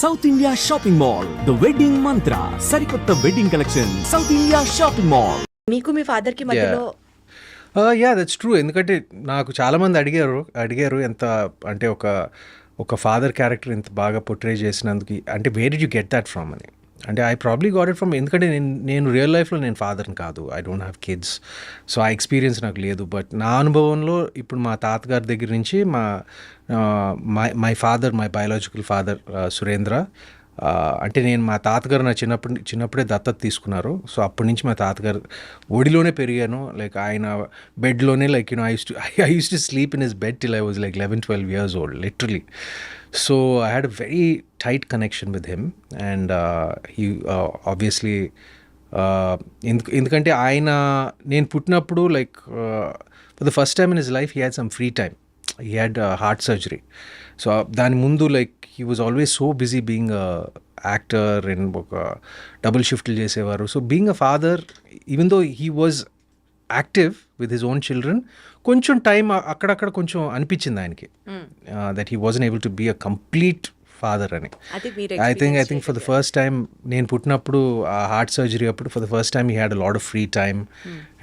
South India shopping mall the wedding mantra సరికొత్త wedding collection south India shopping mall మీకు మీ ఫాదర్కి మధ్యలో యా దట్స్ ట్రూ ఎందుకంటే నాకు చాలామంది అడిగారు అడిగారు ఎంత అంటే ఒక ఒక ఫాదర్ క్యారెక్టర్ ఇంత బాగా పొట్రే చేసినందుకు అంటే where did you get that from అని. అంటే I probably got it from ఎందుకంటే నేను నేను రియల్ లైఫ్లో నేను ఫాదర్ని కాదు. I don't have kids so ఆ ఎక్స్పీరియన్స్ నాకు లేదు. బట్ నా అనుభవంలో ఇప్పుడు మా తాతగారి దగ్గర నుంచి మా my my father my biological father Surendra అంటే నేను మా తాతగారు నా చిన్నప్పటి చిన్నప్పుడే దత్తత తీసుకున్నారు. సో అప్పటి నుంచి మా తాతగారు ఒడిలోనే పెరిగాను. లైక్ ఆయన బెడ్లోనే like you know I use to I use to sleep in his bed till I was like eleven twelve years old literally so I had very tight connection with him and he obviously ఎందుకు ఎందుకంటే ఆయన నేను పుట్టినప్పుడు like for the first time in his life he had some free time he had heart surgery so దాని ముందు like he was always so busy being actor and ఒక double షిఫ్ట్లు చేసేవారు. So being a father even though he was active with his own children కొంచెం time అక్కడక్కడ కొంచెం అనిపించింది ఆయనకి. That he wasn't able to be a complete father అని. I think I think for the first time నేను పుట్టినప్పుడు ఆ heart surgery అప్పుడు for the first time he had a lot of free time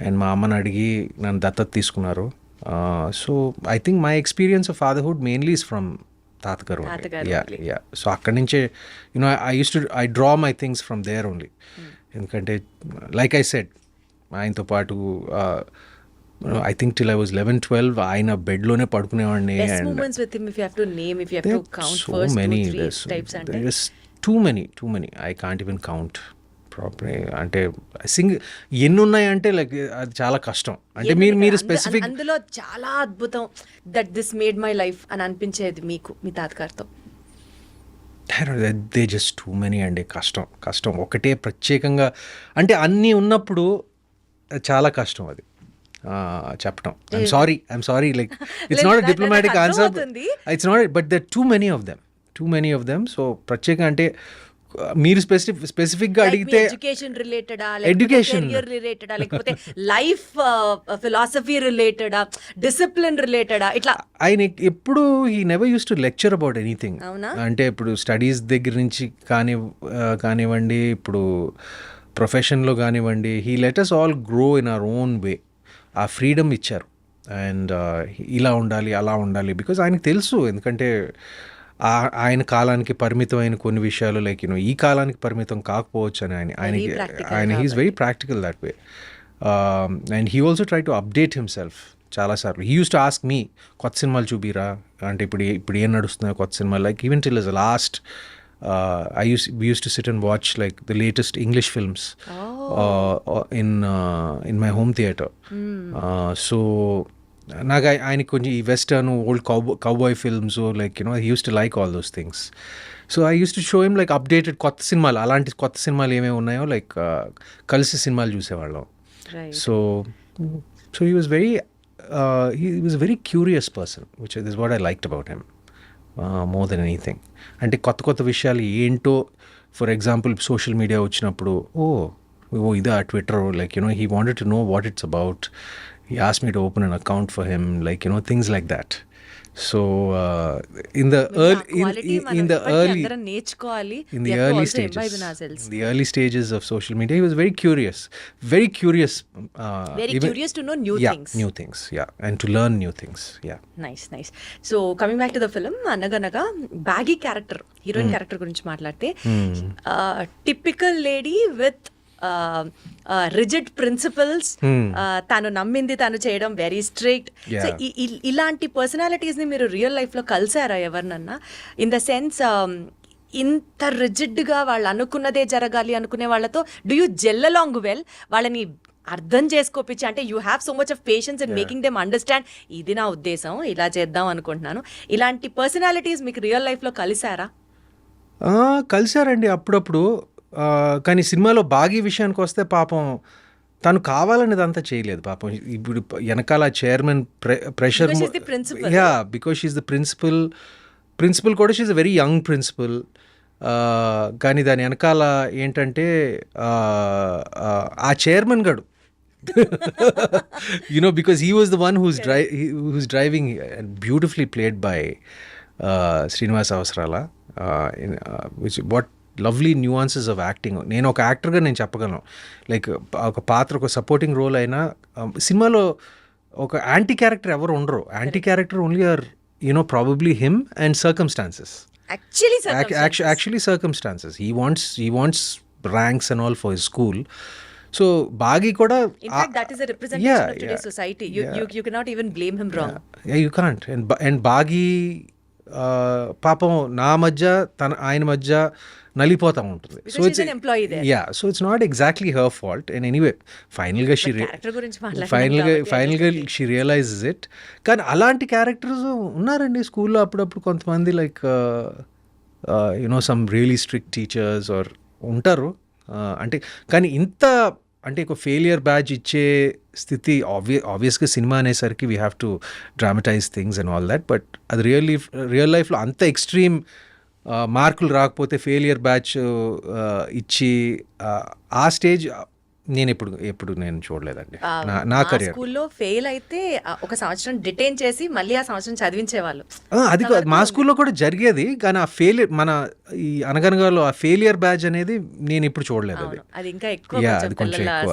and మా అమ్మని అడిగి నన్ను దత్తత తీసుకున్నారు. So I think my experience of fatherhood mainly is from తాతగారు యా యా సో అక్కడి నుంచే you know I use to I draw my things from there only ఎందుకంటే లైక్ ఐ సెడ్ ఆయనతో పాటు I think till I was eleven twelve ఆయన బెడ్లోనే పడుకునేవాడిని to name if you have There too are count so first many. 2 There's, 3 types అంటే there's too many, too many. I can't even count. Proper అంటే సింగ్ ఎన్ని ఉన్నాయంటే like అది చాలా కష్టం అంటే మీరు మీరు స్పెసిఫిక్ అందులో చాలా అద్భుతం that this made my life అని అనిపించేది మీకు మీ తాతగారితో దే జస్ట్ టూ మెనీ అండి కష్టం కష్టం ఒకటే ప్రత్యేకంగా అంటే అన్నీ ఉన్నప్పుడు చాలా కష్టం అది చెప్పడం I'm sorry I'm sorry like it's not diplomatic answer. It's not but there too many of them too many of them so ప్రత్యేకంగా అంటే మీరు స్పెసిఫిక్ స్పెసిఫిక్గా అడిగితే ఎడ్యుకేషన్ రిలేటెడా. కెరియర్ రిలేటెడా లేకపోతే లైఫ్ ఫిలాసఫీ రిలేటెడా డిసిప్లిన్ రిలేటెడా ఇట్లా. ఆయన ఎప్పుడు ఈ never use to lecture about anything? అంటే ఇప్పుడు స్టడీస్ దగ్గర నుంచి కాని కానివ్వండి ఇప్పుడు ప్రొఫెషన్లో కానివ్వండి he letters all grow in our own way ఆ ఫ్రీడమ్ ఇచ్చారు. అండ్ ఇలా ఉండాలి అలా ఉండాలి బికాజ్ ఆయనకు తెలుసు. ఎందుకంటే ఆయన కాలానికి పరిమితమైన కొన్ని విషయాలు లైక్ యూనో ఈ కాలానికి పరిమితం కాకపోవచ్చు అని ఆయన ఆయనకి ఆయన he's very practical that way and he also try to update himself చాలాసార్లు. He use to ask me కొత్త సినిమాలు చూపిరా? అంటే ఇప్పుడు ఇప్పుడు ఏం నడుస్తున్నాయో కొత్త సినిమాలు? Like even till is last I use use to sit and watch like the latest English films in in my home theatre so నాకు ఆయ- ఆయనకి కొంచెం ఈ western old cow cowboy films like you know use to like all those things so I use to show him like updated కొత్త సినిమాలు అలాంటి కొత్త సినిమాలు ఏమేమి ఉన్నాయో లైక్ కలిసి సినిమాలు చూసేవాళ్ళం. So so he was very he was very curious person which this what I liked about him more than anything అంటే కొత్త కొత్త విషయాలు ఏంటో ఫర్ ఎగ్జాంపుల్ సోషల్ మీడియా వచ్చినప్పుడు ఓ ఓ ఇదా Twitter like you know he wanted to know what it's about he ask me to open an account for him like you know things like that so in the early in the early అందరం నేర్చుకోవాలి in the early stages in the early stages of social media he was very curious very curious uh, Very even- curious to know new yeah, things. new things yeah and to learn new things yeah nice nice so coming back to the film Anaganaga Bagi character heroine character గురించి మాట్లాడితే typical lady with rigid principles తాను నమ్మింది తాను చేయడం very strict so. ఇలాంటి పర్సనాలిటీస్ని మీరు real లైఫ్లో కలిసారా ఎవరినన్నా? ఇన్ ద సెన్స్ ఇంత రిజిడ్గా వాళ్ళు అనుకున్నదే జరగాలి అనుకునే వాళ్ళతో డూ యూ జెల్ అలాంగ్ వెల్ వాళ్ళని అర్థం చేసుకోపించి అంటే you have so much of patience and making them understand ఇది నా ఉద్దేశం ఇలా చేద్దాం అనుకుంటున్నాను. ఇలాంటి పర్సనాలిటీస్ మీకు రియల్ లైఫ్లో కలిసారా? ఆ, కలిశారండి అప్పుడప్పుడు. కానీ సినిమాలో బాగీ విషయానికి వస్తే పాపం తను కావాలనేదంతా చేయలేదు పాపం. ఇప్పుడు వెనకాల chairman pressure yeah because she's the principal principal కూడా షీఈ్ వెరీ యంగ్ ప్రిన్సిపల్ కానీ దాని వెనకాల ఏంటంటే ఆ చైర్మన్ గడు. You know because he was the one who's dry who's driving beautifully played by Srinivas Avasarala what lovely nuances of acting నేను ఒక యాక్టర్గా నేను చెప్పగలను. లైక్ ఒక పాత్ర ఒక సపోర్టింగ్ రోల్ అయినా um, సినిమాలో ఒక యాంటీ క్యారెక్టర్ ఎవరు ఉండరు. Anti character only are you know probably him and circumstances actually circumstances he wants he wants ranks and all for school so Bagi కూడా that is Yeah, representation of today yeah. Society you you you cannot even blame him wrong you can't and and Bagi పాపం నా మధ్య తన ఆయన మధ్య నలిపోతా ఉంటుంది. Employee there. Yeah so it's not exactly her fault and anyway ఫైనల్గా she ఫైనల్గా ఫైనల్గా షీ రియలైజెస్ ఇట్ కానీ అలాంటి క్యారెక్టర్స్ ఉన్నారండి స్కూల్లో అప్పుడప్పుడు కొంతమంది like you know some really strict teachers are ఉంటారు. Uh, అంటే కానీ ఇంత అంటే ఒక ఫెయిలియర్ బ్యాచ్ ఇచ్చే స్థితి ఆబ్వియ ఆబ్వియస్గా సినిమా అనేసరికి we have to dramatise things and all that but అది రియల్ రియల్ లైఫ్లో అంత ఎక్స్ట్రీమ్ మార్కులు uh, రాకపోతే ఫెయిలియర్ బ్యాచ్ uh, ఇచ్చి uh, ఆ స్టేజ్ నేను ఎప్పుడు ఎప్పుడు నేను చూడలేదండి. నా కెరియర్. స్కూల్లో ఫెయిల్ అయితే ఒక సంవత్సరం డిటైన్ చేసి మళ్ళీ ఆ సంవత్సరం చదివించేవాళ్ళు. అది మా స్కూల్లో కూడా జరిగేది కానీ ఆ ఫెయిలియర్ మన ఈ అనగనగాలో ఆ ఫెయిలియర్ బ్యాచ్ అనేది నేను ఇప్పుడు చూడలేదు అది. అది ఇంకా ఎక్కువ.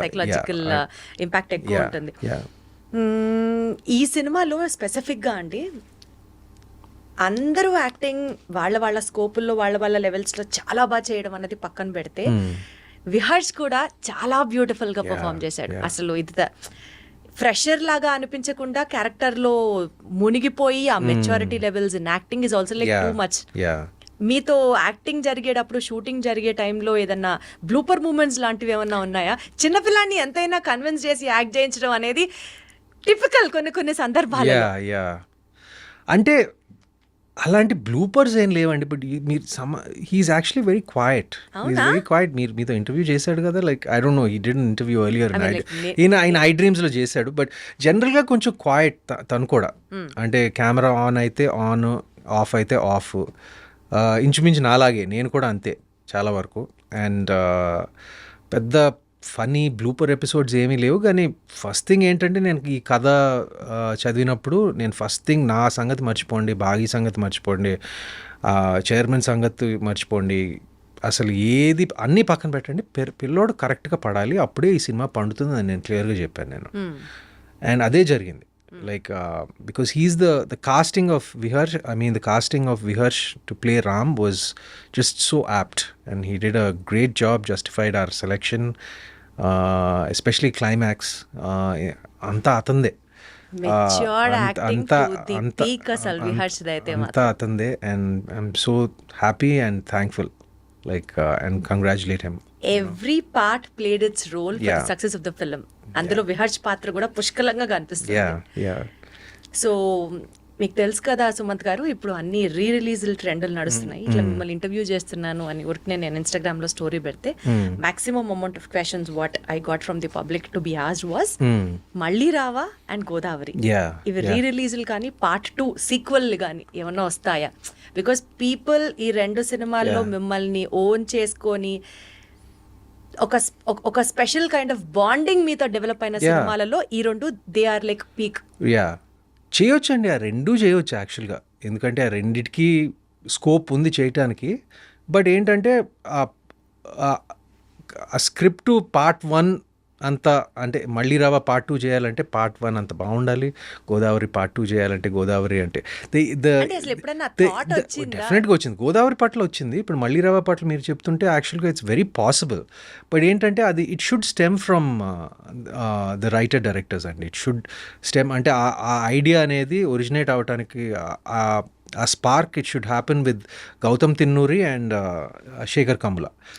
సైకలాజికల్ ఇంపాక్ట్ ఎక్కువ. ఉంటుంది. ఈ సినిమాలో స్పెసిఫిక్గా అండి అందరూ యాక్టింగ్ వాళ్ళ వాళ్ళ స్కోపుల్లో వాళ్ళ వాళ్ళ లెవెల్స్లో చాలా బాగా చేయడం అన్నది పక్కన పెడితే విహర్ష్ కూడా చాలా బ్యూటిఫుల్గా పర్ఫామ్ చేశాడు. అసలు ఇది ఫ్రెషర్ లాగా అనిపించకుండా క్యారెక్టర్లో మునిగిపోయి ఆ maturity levels in acting is also like too much. మీతో యాక్టింగ్ జరిగేటప్పుడు షూటింగ్ జరిగే టైంలో ఏదన్నా బ్లూపర్ మూమెంట్స్ లాంటివి ఏమన్నా ఉన్నాయా? చిన్నపిల్లాన్ని ఎంతైనా కన్విన్స్ చేసి యాక్ట్ చేయించడం అనేది టిపికల్ కొన్ని కొన్ని సందర్భాలు అంటే అలాంటి బ్లూపర్స్ ఏం లేవండి. బట్ మీరు సమ he's actually very quiet is very quiet మీరు మీతో ఇంటర్వ్యూ చేశాడు కదా లైక్ ఐ డోంట్ నో ఈ డి ఇంటర్వ్యూ ఎర్లియర్ ఈయన ఆయన ఐ డ్రీమ్స్లో చేశాడు బట్ జనరల్గా కొంచెం క్వైట్ తను కూడా. అంటే కెమెరా ఆన్ అయితే ఆన్ ఆఫ్ అయితే ఆఫ్ ఇంచుమించు నాలాగే నేను కూడా అంతే చాలా వరకు. అండ్ పెద్ద ఫనీ బ్లూపర్ ఎపిసోడ్స్ ఏమీ లేవు. కానీ ఫస్ట్ థింగ్ ఏంటంటే నేను ఈ కథ చదివినప్పుడు నేను ఫస్ట్ థింగ్ నా సంగతి మర్చిపోండి బాగి సంగతి మర్చిపోండి చైర్మన్ సంగతి మర్చిపోండి. అసలు ఏది అన్నీ పక్కన పెట్టండి. పిల్లోడు కరెక్ట్గా పడాలి అప్పుడే ఈ సినిమా పండుతుంది అని నేను క్లియర్గా చెప్పాను నేను. అండ్ అదే జరిగింది. Like because he's the the casting of Viharsh I mean the casting of Viharsh to play Ram was just so apt and he did a great job justified our selection especially climax అంతా అతందే. అంత- అతందే. And I'm so happy and thankful like and congratulate him every part played it's role. Success of the film అందులో విహర్ష్ పాత్ర కూడా పుష్కలంగా కనిపిస్తుంది. So మీకు తెలుసు కదా సుమంత్ గారు ఇప్పుడు అన్ని రీ రిలీజ్ ట్రెండ్లు నడుస్తున్నాయి ఇట్లా మిమ్మల్ని ఇంటర్వ్యూ చేస్తున్నాను అని ఊరికి నేను ఇన్స్టాగ్రామ్లో స్టోరీ పెడితే maximum amount of questions what I got from the public to be asked was Malli Raava and Godavari. ఇవి. రీ రిలీజ్లు కానీ పార్ట్ టూ సీక్వెల్ కానీ ఏమన్నా వస్తాయా? బికాస్ పీపుల్ ఈ రెండు సినిమాల్లో. మిమ్మల్ని ఓన్ చేసుకొని ఒక ఒక- స్పెషల్ కైండ్ ఆఫ్ బాండింగ్ మీతో డెవలప్ అయిన. సినిమాలలో ఈ రెండు they are like peak yeah చేయొచ్చండి ఆ రెండూ చేయొచ్చు యాక్చువల్గా. ఎందుకంటే ఆ రెండిటికి స్కోప్ ఉంది చేయటానికి. బట్ ఏంటంటే ఆ- ఆ స్క్రిప్ట్ పార్ట్ వన్ అంత అంటే మళ్ళీ రావా పార్ట్ టూ చేయాలంటే పార్ట్ వన్ అంత బాగుండాలి. గోదావరి పార్ట్ టూ చేయాలంటే గోదావరి అంటే? డెఫినెట్గా వచ్చింది? గోదావరి పట్ల వచ్చింది. ఇప్పుడు మళ్ళీ రావా పట్ల మీరు చెప్తుంటే యాక్చువల్గా ఇట్స్ వెరీ పాసిబుల్ బట్ ఏంటంటే అది it should stem from the writer directors అండి. ఇట్ షుడ్ స్టెమ్ అంటే ఆ- ఆ ఐడియా అనేది ఒరిజినేట్ అవడానికి ఆ spark it should happen with Gautam Tinnanuri and Sekhar Kammula